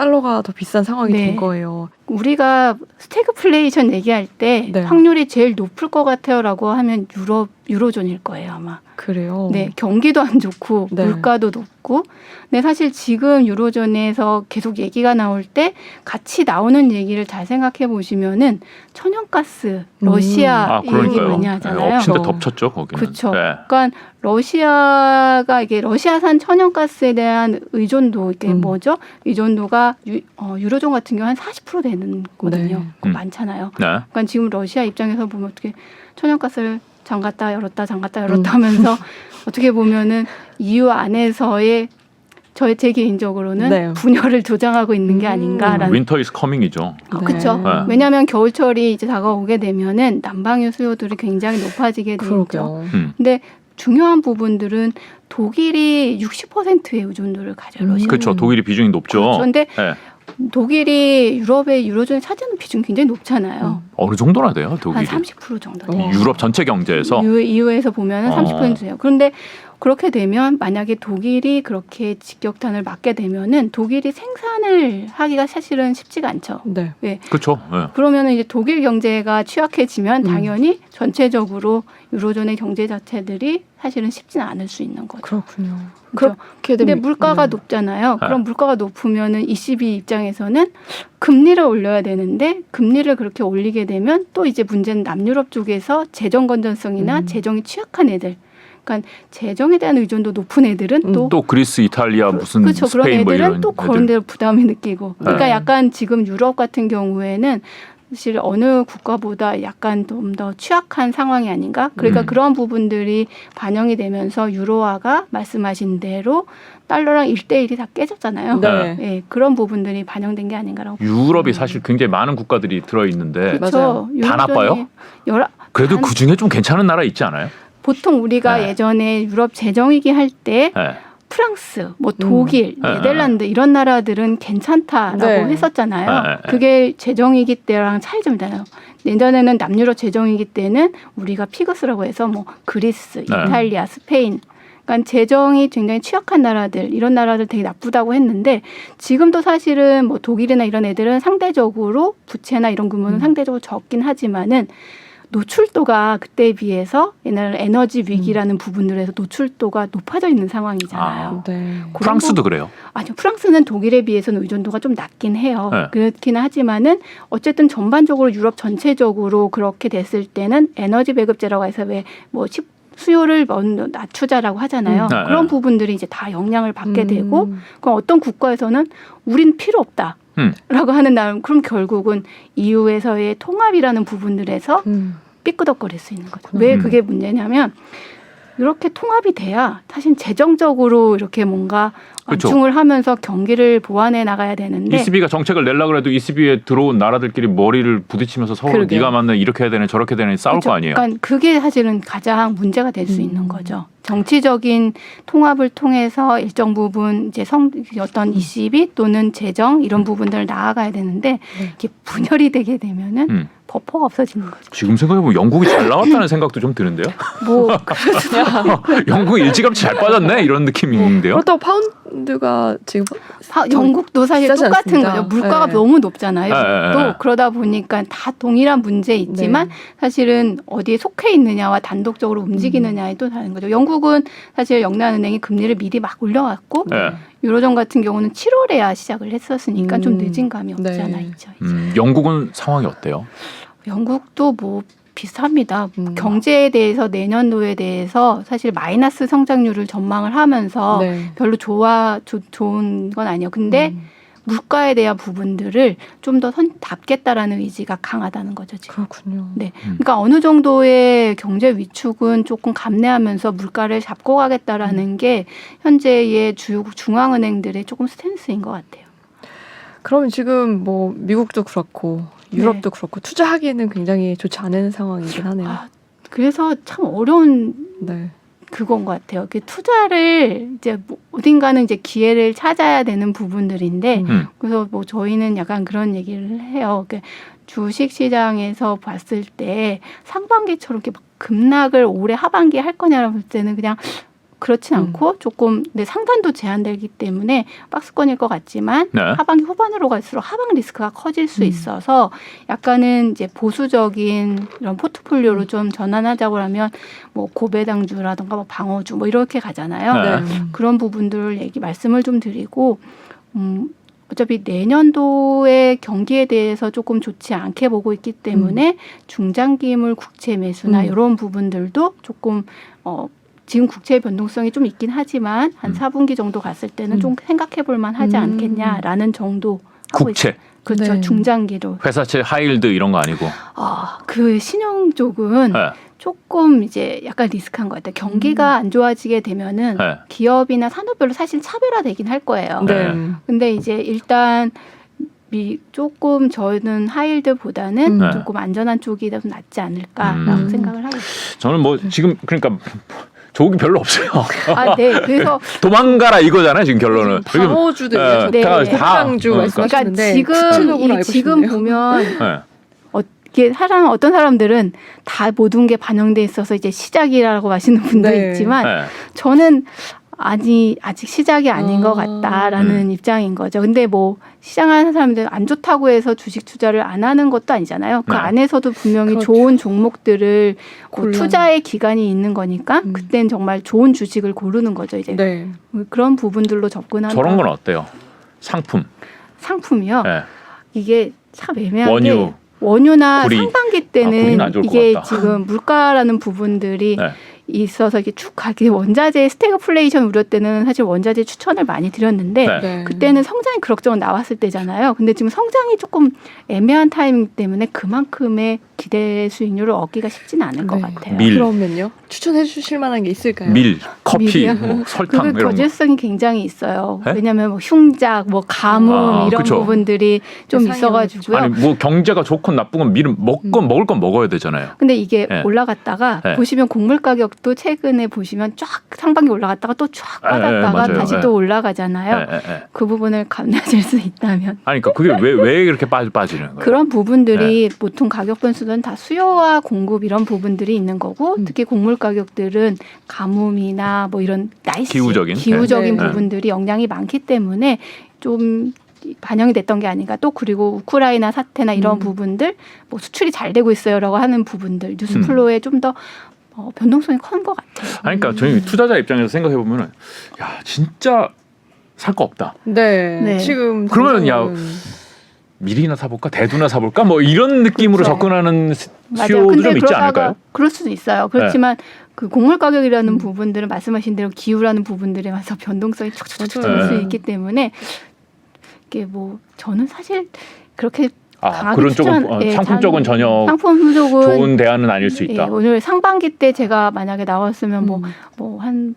달러가 더 비싼 상황이 네. 된 거예요. 우리가 스태그플레이션 얘기할 때 네. 확률이 제일 높을 것 같아요라고 하면 유럽 유로존일 거예요 아마. 그래요. 네, 경기도 안 좋고 네. 물가도 높고. 근데 사실 지금 유로존에서 계속 얘기가 나올 때 같이 나오는 얘기를 잘 생각해 보시면은 천연가스 러시아 아, 얘기. 많이 네, 하잖아요. 엎친 데 어. 덮쳤죠, 거기는. 그쵸. 네. 그러니까 러시아가 이게 러시아산 천연가스에 대한 의존도 이게 음. 뭐죠? 의존도가 유, 어, 유로존 같은 경우 한 40% 되는 거거든요. 네. 음. 많잖아요. 네. 그러니까 지금 러시아 입장에서 보면 어떻게 천연가스를 잠갔다 열었다 잠갔다 열었다 음. 하면서 어떻게 보면은 EU 안에서의 저의 제 개인적으로는 네. 분열을 조장하고 있는 게 음. 아닌가라는 윈터 이즈 커밍이죠. 아, 네. 그쵸. 네. 왜냐하면 겨울철이 이제 다가오게 되면은 난방유 수요들이 굉장히 높아지게 되죠. 그러게요. 음. 근데 중요한 부분들은 독일이 60%의 의존도를 가져요. 음. 러시아. 그렇죠. 독일이 비중이 높죠. 그런데 네. 독일이 유럽의 유로존에 차지하는 비중이 굉장히 높잖아요. 어느 정도나 돼요, 한 독일이? 30% 정도 어. 돼요. 유럽 전체 경제에서 EU, EU에서 보면 은 어. 30%예요. 그런데 그렇게 되면 만약에 독일이 그렇게 직격탄을 맞게 되면은 독일이 생산을 하기가 사실은 쉽지가 않죠. 네. 그렇죠. 네. 그러면은 이제 독일 경제가 취약해지면 음. 당연히 전체적으로 유로존의 경제 자체들이 사실은 쉽지는 않을 수 있는 거죠. 그렇군요. 그렇죠? 그렇게 근데 물가가 네. 높잖아요. 네. 그럼 물가가 높으면은 ECB 입장에서는 금리를 올려야 되는데 금리를 그렇게 올리게 되면 또 이제 문제는 남유럽 쪽에서 재정 건전성이나 음. 재정이 취약한 애들, 그러니까 재정에 대한 의존도 높은 애들은 음. 또또 그리스, 이탈리아, 무슨 그렇죠. 그런 스페인 뭐 애들은 이런 또 그런 데로 부담이 느끼고. 그러니까 네. 약간 지금 유럽 같은 경우에는 사실 어느 국가보다 약간 좀 더 취약한 상황이 아닌가. 그러니까 음. 그런 부분들이 반영이 되면서 유로화가 말씀하신 대로 달러랑 일대일이다 깨졌잖아요. 네. 예, 그런 부분들이 반영된 게 아닌가라고. 유럽이 사실 굉장히 많은 국가들이 들어 있는데 그렇죠. 다 나빠요? 여러, 그래도 한- 그 중에 좀 괜찮은 나라 있지 않아요? 보통 우리가 네. 예전에 유럽 재정위기 할때 네. 프랑스, 뭐 독일, 음. 네덜란드 이런 나라들은 괜찮다라고 네. 했었잖아요. 네, 네. 그게 재정위기 때랑 차이점이잖아요. 예전에는 남유럽 재정위기 때는 우리가 피그스라고 해서 뭐 그리스, 네. 이탈리아, 스페인 그러니까 재정이 굉장히 취약한 나라들 이런 나라들 되게 나쁘다고 했는데 지금도 사실은 뭐 독일이나 이런 애들은 상대적으로 부채나 이런 규모는 음. 상대적으로 적긴 하지만은 노출도가 그때에 비해서 옛날 에너지 위기라는 부분들에서 노출도가 높아져 있는 상황이잖아요. 네. 그런 프랑스도 그래요. 아니요, 프랑스는 독일에 비해서는 의존도가 좀 낮긴 해요. 네. 그렇기는 하지만은 어쨌든 전반적으로 유럽 전체적으로 그렇게 됐을 때는 에너지 배급제라고 해서 왜뭐 수요를 먼저 낮추자라고 하잖아요. 음. 네, 그런 네. 부분들이 이제 다 영향을 받게 음. 되고 그럼 어떤 국가에서는 우린 필요 없다. 음. 라고 하는 날 그럼 결국은 EU에서의 통합이라는 부분들에서 음. 삐끄덕거릴 수 있는 거죠. 왜 음. 그게 문제냐면 이렇게 통합이 돼야 사실 재정적으로 이렇게 뭔가 그렇죠. 완충을 하면서 경기를 보완해 나가야 되는데 ECB가 정책을 내려 그래도 ECB에 들어온 나라들끼리 머리를 부딪히면서 서로 그러게요. 네가 맞네 이렇게 해야 되네 저렇게 해야 되네 싸울 그렇죠. 거 아니에요. 그러니까 그게 사실은 가장 문제가 될수 음. 있는 거죠. 정치적인 통합을 통해서 일정 부분 이제 성 어떤 ECB 또는 재정 이런 부분들을 나아가야 되는데 네. 이게 분열이 되게 되면은 음. 버퍼가 없어지는 거죠. 지금 생각해보면 영국이 잘 나왔다는 생각도 좀 드는데요. 뭐 영국 일찌감치 잘 빠졌네 이런 느낌이 뭐 있는데요. 그렇다고 파운드가 지금 파- 영국도 사실 비싸지 똑같은 않습니다. 거죠. 물가가 네. 너무 높잖아요. 네, 네, 또 네. 그러다 보니까 다 동일한 문제 있지만 네. 사실은 어디에 속해 있느냐와 단독적으로 움직이느냐에 또 다른 거죠. 영국은 사실 영란은행이 금리를 미리 막 올려왔고 네. 유로존 같은 경우는 7월에야 시작을 했었으니까 좀 음. 늦은 감이 없지 네. 않아 있죠. 이제. 음, 영국은 상황이 어때요? 영국도 뭐 비슷합니다. 음. 경제에 대해서 내년도에 대해서 사실 마이너스 성장률을 전망을 하면서 네. 별로 좋아 조, 좋은 건 아니에요. 근데 음. 물가에 대한 부분들을 좀더 답겠다라는 의지가 강하다는 거죠 지금. 그렇군요. 네. 음. 그러니까 어느 정도의 경제 위축은 조금 감내하면서 물가를 잡고 음. 가겠다라는 게 현재의 주요 중앙은행들의 조금 스탠스인 것 같아요. 그러면 지금 뭐 미국도 그렇고 유럽도 그렇고 투자하기에는 굉장히 좋지 않은 상황이긴 하네요. 아, 그래서 참 어려운 네. 그건 것 같아요. 그 투자를 이제 뭐 어딘가는 이제 기회를 찾아야 되는 부분들인데 음. 음. 그래서 뭐 저희는 약간 그런 얘기를 해요. 그 주식 시장에서 봤을 때 상반기처럼 이렇게 막 급락을 올해 하반기에 할 거냐라고 볼 때는 그냥 그렇진 음. 않고 조금 내 상단도 제한되기 때문에 박스권일 것 같지만 네. 하반기 후반으로 갈수록 하방 리스크가 커질 수 음. 있어서 약간은 이제 보수적인 이런 포트폴리오로 좀 전환하자고 하면 뭐 고배당주라든가 뭐 방어주 뭐 이렇게 가잖아요. 네. 네. 그런 부분들 얘기 말씀을 좀 드리고 음 어차피 내년도의 경기에 대해서 조금 좋지 않게 보고 있기 때문에 중장기물 국채 매수나 음. 이런 부분들도 조금 어 지금 국채의 변동성이 좀 있긴 하지만 한 음. 4분기 정도 갔을 때는 음. 좀 생각해 볼 만하지 음. 않겠냐라는 정도 하고 국채, 있어요. 그렇죠. 네. 중장기로. 회사채, 하이힐드 이런 거 아니고. 아, 그 신용 쪽은 네. 조금 이제 약간 리스크한 것 같아요. 경기가 안 좋아지게 되면은 네. 기업이나 산업별로 사실 차별화되긴 할 거예요. 네. 근데 이제 일단 미 조금 저는 하일드보다는 음. 조금 안전한 쪽이 좀 낫지 않을까라고 음. 생각을 하고 있어요. 저는 뭐 지금 그러니까 좋은 게 별로 없어요. 아, 네. 그래서 도망가라 이거잖아요 지금 결론은. 방어주도 예, 네. 다- 다- 해당주 그러니까. 그러니까 지금 이 지금. 보면 네. 이게 사람 어떤 사람들은 다 모든 게 반영돼 있어서 이제 시작이라고 하시는 분도 네. 있지만 네. 저는 아니 아직 시작이 아닌 아. 것 같다라는 음. 입장인 거죠. 근데 뭐 시장하는 사람들 안 좋다고 해서 주식 투자를 안 하는 것도 아니잖아요. 그 네. 안에서도 분명히 그렇죠. 좋은 종목들을 뭐. 투자의 기간이 있는 거니까 음. 그땐 정말 좋은 주식을 고르는 거죠. 이제 네. 그런 부분들로 접근하는 저런 건 어때요? 상품. 상품이요. 네. 이게 참 애매한 원유. 게 원유나 구리. 상반기 아, 때는 것 이게. 지금 물가라는 부분들이 네. 있어서 이게 쭉 가게 원자재 스태그플레이션 우려 때는 사실 원자재 추천을 많이 드렸는데 네. 네. 그때는 성장이 그럭저럭 나왔을 때잖아요. 근데 지금 성장이 조금 애매한 타이밍 때문에 그만큼의 기대 수익률을 얻기가 쉽지는 않을 것 네. 같아요. 밀. 그러면요 추천해 주실 만한 게 있을까요? 밀, 커피, 밀이요? 뭐 설탕 그 이런 거. 거질성이 굉장히 있어요. 네? 왜냐하면 뭐 흉작, 뭐 가뭄 아, 이런 그쵸. 부분들이 좀 있어가지고요. 아니 뭐 경제가 좋건 나쁘건 밀은 먹건 음. 먹을 건 먹어야 되잖아요. 근데 이게 네. 올라갔다가 네. 보시면 곡물 가격도 최근에 보시면 쫙 상반기 올라갔다가 또쫙 네, 네, 빠졌다가 맞아요. 다시 네. 또 올라가잖아요. 예, 예, 예. 그 부분을 감내하실 수 있다면 아니 그러니까 그게 왜 왜 이렇게 빠지 빠지는 거예요? 그런 부분들이 네. 보통 가격 변수 는다 수요와 공급 이런 부분들이 있는 거고 음. 특히 곡물 가격들은 가뭄이나 뭐 이런 날씨 기후적인? 기후적인 네. 부분들이 영향이 많기 때문에 좀 반영이 됐던 게 아닌가 또 그리고 우크라이나 사태나 이런 음. 부분들 뭐 수출이 잘 되고 있어요라고 하는 부분들 뉴스 음. 플로우에 좀더 어, 변동성이 큰 것 같아요. 아니 그러니까 저희 투자자 입장에서 생각해 보면은 야 진짜 살 거 없다. 네. 네. 지금 그러면 야, 밀이나 사볼까 대두나 사볼까 뭐 이런 느낌으로 그렇죠. 접근하는. 수요도 좀 있지 않을까요? 네. 그럴 수도 있어요. 그렇지만 그 곡물 가격이라는 음. 부분들은 말씀하신 대로 기후라는 부분들에 와서 변동성이 촉촉촉. 될수 네. 있기 때문에 이게 뭐 저는 사실 그렇게 아 그런 쪽은 추천- 어, 예, 상품 장- 쪽은 전혀 상품 쪽은 좋은 대안은 아닐 수 예, 있다. 오늘 상반기 때 제가 만약에 나왔으면 음. 뭐한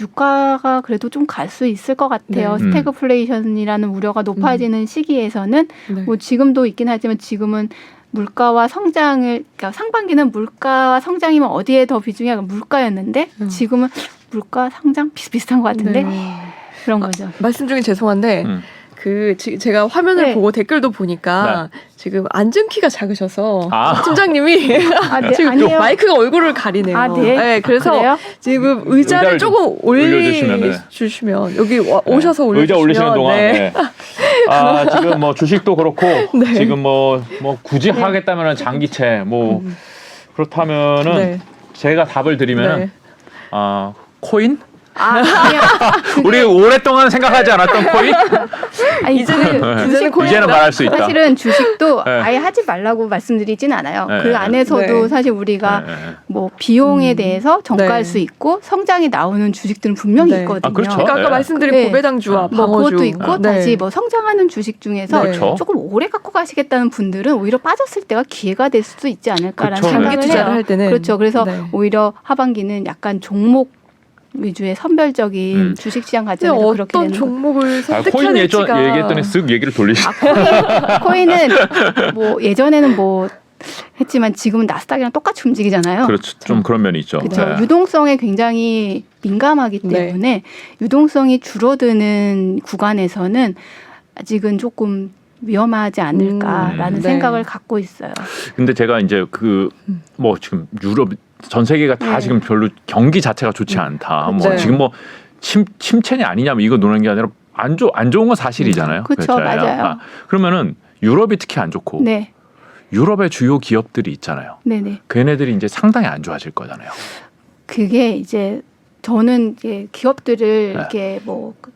유가가 그래도 좀 갈 수 있을 것 같아요. 네. 음. 스태그플레이션이라는 우려가 높아지는 시기에서는 네. 뭐 지금도 있긴 하지만 지금은 물가와 성장을 그러니까 상반기는 물가와 성장이면 어디에 더 비중이 약간 물가였는데 음. 지금은 물가 상장 비슷비슷한 것 같은데 네. 그런 거죠. 말씀 중에 죄송한데 음. 그 지, 제가 화면을 네. 보고 댓글도 보니까 지금 앉은 키가 작으셔서 아. 팀장님이 아, 네, 지금 아니에요. 마이크가 얼굴을 가리네요. 아, 네. 그래서 그래요? 지금 의자를 의자를 조금. 올려주시면 여기 와- 오셔서 네. 올려주시면 의자 올리시는 동안 네. 네. 아 지금 뭐 주식도 그렇고 네. 지금 뭐 뭐 굳이 네. 하겠다면은 장기채 뭐 음, 그렇다면은 네. 제가 답을 드리면은 네. 아 코인 아, 그냥 우리 오랫동안 생각하지 않았던 코인 아니 이제는 그 이제는 코인 이제는 말할 수 있다. 사실은 주식도 네. 아예 하지 말라고 말씀드리진 않아요. 네, 그 네. 안에서도 네. 사실 우리가 네, 네, 네. 뭐 비용에 음. 대해서 정가할 네. 수 있고 성장이 나오는 주식들은 분명히 네. 있거든요. 아, 그렇죠. 그러니까 아까 네. 말씀드린 네. 고배당주와 뭐 방어주 그것도 있고 네. 다시 뭐 성장하는 주식 중에서 네. 그렇죠. 조금 오래 갖고 가시겠다는 분들은 오히려 빠졌을 때가 기회가 될 수도 있지 않을까라는 그쵸. 생각을 장기 해요. 투자를 할 때는 그렇죠. 그래서 네. 오히려 하반기는 약간 종목 위주의 선별적인 음. 주식시장 과정에서 그렇게 어떤 되는 거. 종목을 아, 선택해야 코인 예전 될지가 얘기했더니 쓱 얘기를 돌리시. 아, 코인, 코인 은 뭐 예전에는 뭐 했지만 지금은 나스닥이랑 똑같이 움직이잖아요. 그렇죠. 좀 그런 면이 있죠. 그렇죠. 네. 유동성에 굉장히 민감하기 네. 때문에 유동성이 줄어드는 구간에서는 아직은 조금 위험하지 않을까라는 음, 네. 생각을 갖고 있어요. 근데 제가 이제 그 음. 뭐 지금 유럽 전 세계가 다 네. 지금 별로 경기 자체가 좋지 않다. 뭐 네. 지금 뭐 침, 침체냐 아니냐 뭐 이거 논하는 게 아니라 안, 좋, 안 좋은 건 사실이잖아요. 그쵸, 그렇잖아요. 맞아요. 아, 그러면은 유럽이 특히 안 좋고 네, 유럽의 주요 기업들이 있잖아요. 네, 네. 걔네들이 이제 상당히 안 좋아질 거잖아요. 그게 이제 저는 이제 기업들을 네. 이렇게 뭐 그-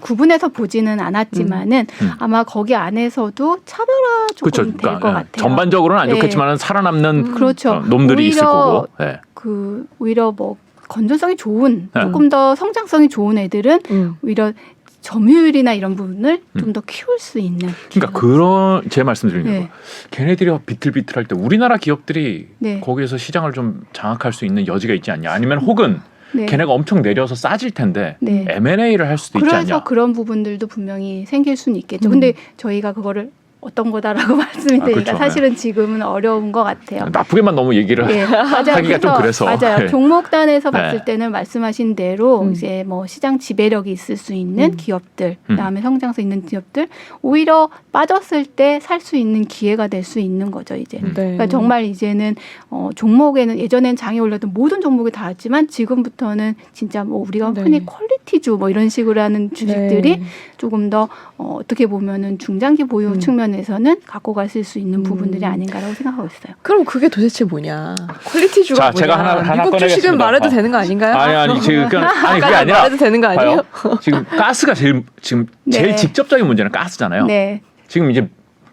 구분해서 보지는 않았지만은 음. 아마 거기 안에서도 차별화 조금 그렇죠. 될것 그러니까 같아요. 전반적으로는 안 네. 좋겠지만 살아남는 음. 그렇죠. 어, 놈들이 있을 거고. 네. 그 오히려 뭐 건전성이 좋은 네. 조금 더 성장성이 좋은 애들은 음. 오히려 점유율이나 이런 부분을 음. 좀더 키울 수 있는. 그러니까 그런 제 말씀드리는 네. 거. 걔네들이 비틀비틀할 때 우리나라 기업들이 네. 거기에서 시장을 좀 장악할 수 있는 여지가 있지 않냐? 아니면 혹은 네. 걔네가 엄청 내려서 싸질 텐데 네. M&A를 할 수도 있지 그래서 않냐? 그런 부분들도 분명히 생길 수는 있겠죠. 음. 근데 저희가 그거를 어떤 거다라고 말씀이 아, 되니까 그렇죠. 사실은 지금은 어려운 것 같아요. 나쁘게만 너무 얘기를 예, 맞아요. 하기가 좀 그래서. 맞아요. 네. 종목단에서 네. 봤을 때는 말씀하신 대로 음. 이제 뭐 시장 지배력이 있을 수 있는 음. 기업들, 음. 그다음에 성장성 있는 기업들 오히려 빠졌을 때 살 수 있는 기회가 될 수 있는 거죠 이제. 음. 네. 그러니까 정말 이제는 어, 종목에는 예전엔 장에 올렸던 모든 종목이 다 왔지만 지금부터는 진짜 뭐 우리가 네. 흔히 퀄리티주 뭐 이런 식으로 하는 주식들이 네. 조금 더 어, 어떻게 보면은 중장기 보유 음. 측면 에서는 갖고 가실 수 있는 부분들이 음. 아닌가라고 생각하고 있어요. 그럼 그게 도대체 뭐냐? 퀄리티주가 자, 뭐냐? 제가 하나- 하나 미국 주식은 꺼내겠습니다. 말해도 어. 되는 거 아닌가요? 아니 아니 지금 그냥 아니 그게 아니라 말해도 되는 거 아니에요? 봐요. 지금 가스가 제일 지금 제일 네. 직접적인 문제는 가스잖아요. 네. 지금 이제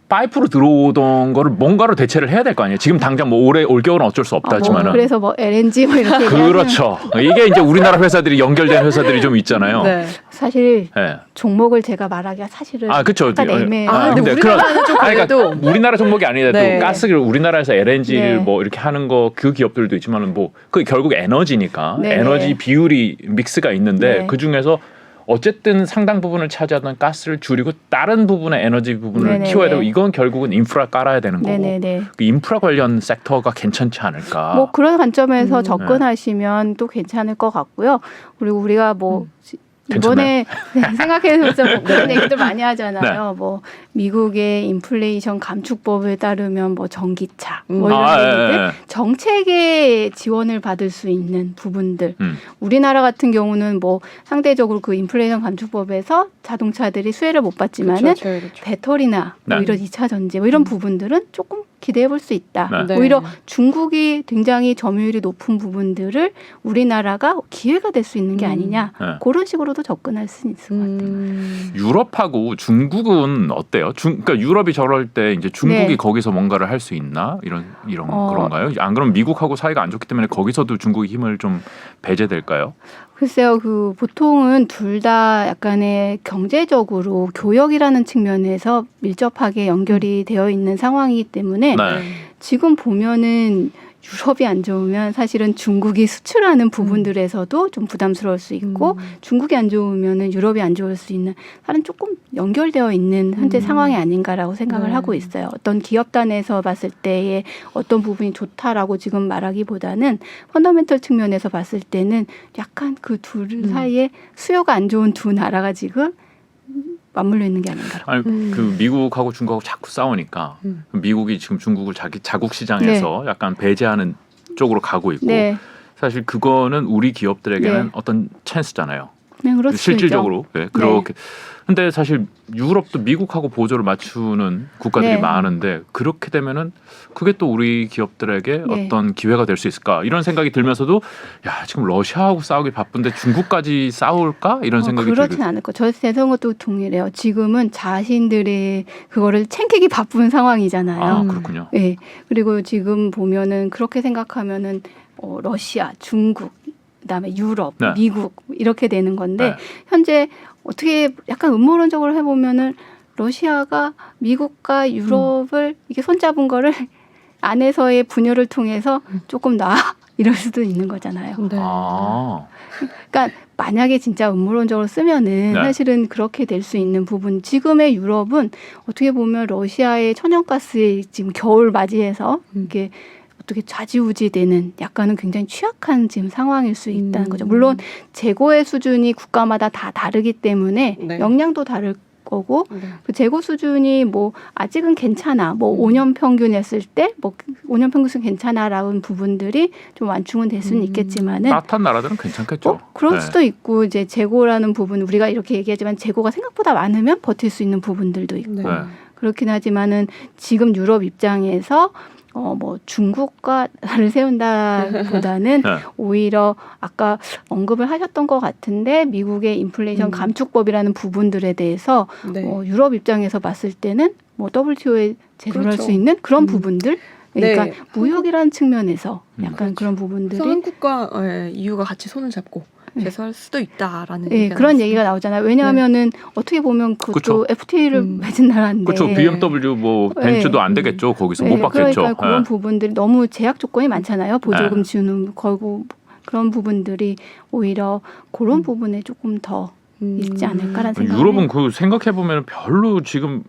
파이프로 들어오던 거를 뭔가로 대체를 해야 될 거 아니에요. 지금 당장 뭐 올해 올 겨울은 어쩔 수 없다 어, 뭐 하지만은 그래서 뭐 LNG 뭐 이렇게 그렇죠. 이게 이제 우리나라 회사들이 연결된 회사들이 좀 있잖아요. 네. 사실 예. 종목을 제가 말하기가 사실은 아, 그렇죠. 애매해요. 아, 근데 그런- 우리나라는 좀 아니, 그래도 그러니까 우리나라 종목이 아니라도 네. 가스를 우리나라에서 LNG를 네. 뭐 이렇게 하는 거 그 기업들도 있지만은 뭐 그 결국 에너지니까 네, 에너지 네. 비율이 믹스가 있는데 네. 그 중에서 어쨌든 상당 부분을 차지하던 가스를 줄이고 다른 부분의 에너지 부분을 네, 네, 키워야 되고 네. 이건 결국은 인프라 깔아야 되는 거고 네네네. 그 인프라 관련 섹터가 괜찮지 않을까. 뭐 그런 관점에서 음. 접근하시면 또 괜찮을 것 같고요. 그리고 우리가 뭐 음. 지- 이번에 생각해서 뭐 그런 얘기들 많이 하잖아요. 네. 뭐 미국의 인플레이션 감축법에 따르면 뭐 전기차 뭐 음. 이런 아, 얘기들 예, 예. 정책의 지원을 받을 수 있는 부분들. 음. 우리나라 같은 경우는 뭐 상대적으로 그 인플레이션 감축법에서 자동차들이 수혜를 못 받지만은 그렇죠, 그렇죠. 배터리나 뭐 네. 이런 2차 전지 뭐 이런 부분들은 조금 기대해 볼 수 있다. 네. 네. 오히려 중국이 굉장히 점유율이 높은 부분들을 우리나라가 기회가 될 수 있는 게 음. 아니냐. 네. 그런 식으로도 접근할 수 있을 것 같아요. 음. 유럽하고 중국은 어때요? 중, 그러니까 유럽이 저럴 때 이제 중국이 네. 거기서 뭔가를 할 수 있나 이런 이런 어. 그런가요? 안 그러면 미국하고 사이가 안 좋기 때문에 거기서도 중국이 힘을 좀 배제될까요? 글쎄요, 그 보통은 둘 다 약간의 경제적으로 교역이라는 측면에서 밀접하게 연결이 되어 있는 상황이기 때문에 네. 지금 보면은 유럽이 안 좋으면 사실은 중국이 수출하는 부분들에서도 좀 부담스러울 수 있고 음. 중국이 안 좋으면은 유럽이 안 좋을 수 있는 다른 조금 연결되어 있는 현재 음. 상황이 아닌가라고 생각을 네. 하고 있어요. 어떤 기업 단에서 봤을 때의 어떤 부분이 좋다라고 지금 말하기보다는 펀더멘털 측면에서 봤을 때는 약간 그둘 음. 사이에 수요가 안 좋은 두 나라가 지금 맞물려 있는 게 아닌가라고. 아니 음. 그 미국하고 중국하고 자꾸 싸우니까 음. 미국이 지금 중국을 자기 자국 시장에서 약간 배제하는 쪽으로 가고 있고 네, 사실 그거는 우리 기업들에게는 네. 어떤 찬스잖아요. 네 그렇죠. 실질적으로 네, 그렇게. 근데 사실 유럽도 미국하고 보조를 맞추는 국가들이 네. 많은데 그렇게 되면은 그게 또 우리 기업들에게 네. 어떤 기회가 될 수 있을까 이런 생각이 들면서도 야 지금 러시아하고 싸우기 바쁜데 중국까지 싸울까 이런 어, 생각이 그렇진 들고 않을 거. 저 대성것도 동일해요. 지금은 자신들의 그거를 챙기기 바쁜 상황이잖아요. 아 음. 그렇군요. 예. 그리고 지금 보면은 그렇게 생각하면은 어, 러시아, 중국, 그다음에 유럽, 네. 미국 이렇게 되는 건데 네. 현재 어떻게 약간 음모론적으로 해보면은 러시아가 미국과 유럽을 이게 손잡은 거를 안에서의 분열을 통해서 조금 놔 이럴 수도 있는 거잖아요. 네. 아 그러니까 만약에 진짜 음모론적으로 쓰면은 네. 사실은 그렇게 될 수 있는 부분. 지금의 유럽은 어떻게 보면 러시아의 천연가스에 지금 겨울 맞이해서 음. 이게 어떻게 좌지우지되는 약간은 굉장히 취약한 지금 상황일 수 있다는 음. 거죠. 물론 재고의 수준이 국가마다 다 다르기 때문에 네. 영향도 다를 거고 네. 그 재고 수준이 뭐 아직은 괜찮아. 뭐 음. 5년 평균 했을 때 뭐 5년 평균 괜찮아라는 부분들이 좀 완충은 될 수는 음. 있겠지만은 따뜻한 나라들은 괜찮겠죠. 어, 그럴 네. 수도 있고 이제 재고라는 부분 우리가 이렇게 얘기하지만 재고가 생각보다 많으면 버틸 수 있는 부분들도 있고 네. 네. 그렇긴 하지만은 지금 유럽 입장에서 어 뭐 중국과 나를 세운다보다는 네. 오히려 아까 언급을 하셨던 것 같은데 미국의 인플레이션 음. 감축법이라는 부분들에 대해서 네. 어, 유럽 입장에서 봤을 때는 뭐 WTO에 제도할 그렇죠. 수 있는 그런 음. 부분들 그러니까 네. 무역이라는 측면에서 음. 약간 그런 그래서 부분들이 한국과 예, EU가 같이 손을 잡고 네. 제소할 수도 있다라는 예, 얘기가 그런 나왔습니다. 얘기가 나오잖아요. 왜냐하면은 어떻게 보면 그것도 그쵸. FTA를 음. 맺은 나라인데 그렇죠. BMW 뭐 네. 벤츠도 안 되겠죠. 거기서 네, 못 받겠죠. 그러니까 그런 예. 부분들이 너무 제약 조건이 많잖아요. 보조금 네. 주는 걸고 그런 부분들이 오히려 그런 음. 부분에 조금 더 음. 있지 않을까라는 생각이 유럽은 그 생각해 보면 별로 지금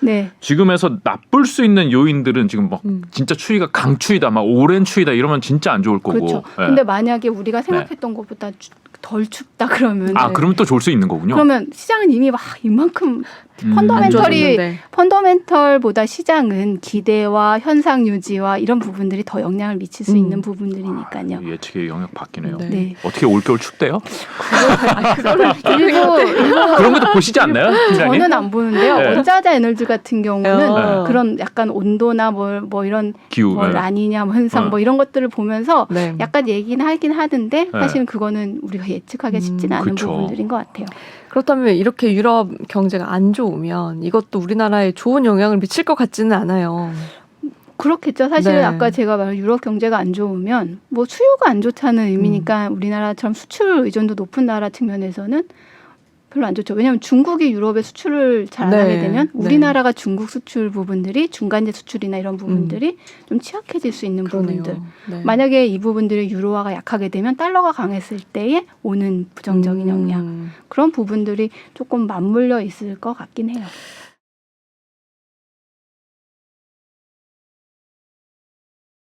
네. 지금에서 나쁠 수 있는 요인들은 지금 막 음. 진짜 추위가 강추위다, 막 오랜 추위다 이러면 진짜 안 좋을 거고. 그렇죠. 예. 근데 만약에 우리가 생각했던 것보다 추- 덜 춥다 그러면 아 네. 그러면 또 좋을 수 있는 거군요. 그러면 시장은 이미 막 이만큼 음. 펀더멘털이-. 펀더멘털보다 시장은 기대와 현상 유지와 이런 부분들이 더 영향을 미칠 수 음. 있는 부분들이니까요. 아, 예측의 영역 바뀌네요. 네. 네. 어떻게 올겨울 춥대요? 그리고 그런 것도 보시지 않나요, 팀장님? 저는 안 보는데요. 네. 원자재 에너지 같은 경우는 어. 그런 약간 온도나 뭐, 뭐 이런 기후. 뭐 예. 라니냐 뭐 현상 어. 뭐 이런 것들을 보면서 네. 약간 얘기는 하긴 하는데 네. 사실은 그거는 우리가 예측하기 음, 쉽지는 않은 그쵸. 부분들인 것 같아요. 그렇다면 이렇게 유럽 경제가 안 좋으면 이것도 우리나라에 좋은 영향을 미칠 것 같지는 않아요. 그렇겠죠. 사실은 네. 아까 제가 말한 유럽 경제가 안 좋으면 뭐 수요가 안 좋다는 의미니까 음. 우리나라처럼 수출 의존도 높은 나라 측면에서는 별로 안 좋죠. 왜냐하면 중국이 유럽에 수출을 잘안 네. 하게 되면 네. 우리나라가 중국 수출 부분들이 중간재 수출이나 이런 부분들이 좀 취약해질 수 있는 음. 그러네요. 부분들. 네. 만약에 이 부분들이 유로화가 약하게 되면 달러가 강했을 때에 오는 부정적인 음. 영향 그런 부분들이 조금 맞물려 있을 것 같긴 해요.